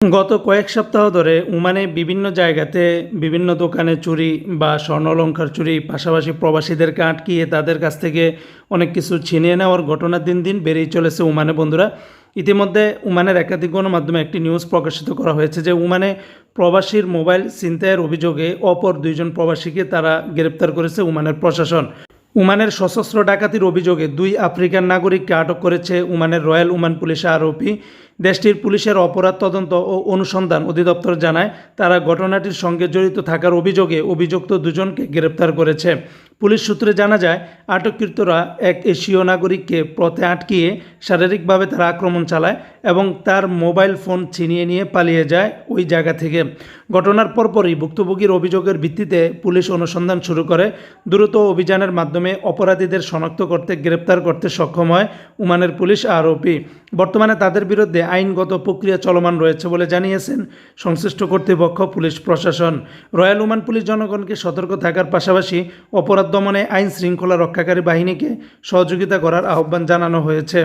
গত কয়েক সপ্তাহ ধরে উমানে বিভিন্ন জায়গাতে বিভিন্ন দোকানে চুরি বা স্বর্ণালঙ্কার চুরি, পাশাপাশি প্রবাসীদেরকে আটকিয়ে তাদের কাছ থেকে অনেক কিছু ছিনিয়ে নেওয়ার ঘটনা দিন দিন বেড়েই চলেছে ওমানে। বন্ধুরা, ইতিমধ্যে উমানের একাধিক গণমাধ্যমে একটি নিউজ প্রকাশিত করা হয়েছে যে উমানে প্রবাসীর মোবাইল ছিনতাইয়ের অভিযোগে অপর দুইজন প্রবাসীকে তারা গ্রেপ্তার করেছে উমানের প্রশাসন। ওমানের সশস্ত্র ডাকাতির অভিযোগে দুই আফ্রিকান নাগরিককে আটক করেছে ওমানের রয়্যাল ওমান পুলিশ আরোপি। দেশটির পুলিশের অপরাধ তদন্ত ও অনুসন্ধান অধিদপ্তর জানায়, তারা ঘটনাটির সঙ্গে জড়িত থাকার অভিযোগে অভিযুক্ত দুজনকে গ্রেপ্তার করেছে। পুলিশ সূত্রে জানা যায়, আটককৃতরা এক এশীয় নাগরিককে পথে আটকিয়ে শারীরিকভাবে তারা আক্রমণ চালায় এবং তার মোবাইল ফোন ছিনিয়ে নিয়ে পালিয়ে যায় ওই জায়গা থেকে। ঘটনার পরপরই ভুক্তভোগীর অভিযোগের ভিত্তিতে পুলিশ অনুসন্ধান শুরু করে। দ্রুত অভিযানের মাধ্যমে অপরাধীদের শনাক্ত করতে, গ্রেপ্তার করতে সক্ষম হয় উমানের পুলিশ আরোপি বর্তমানে তাদের বিরুদ্ধে আইনগত প্রক্রিয়া চলমান রয়েছে বলে জানিয়েছেন সংশ্লিষ্ট কর্তৃপক্ষ পুলিশ প্রশাসন। রয়্যাল উমান পুলিশ জনগণকে সতর্ক থাকার পাশাপাশি অপরাধ দমনে আইন শৃঙ্খলা রক্ষাকারী বাহিনীকে সহযোগিতা করার আহ্বান জানানো হয়েছে।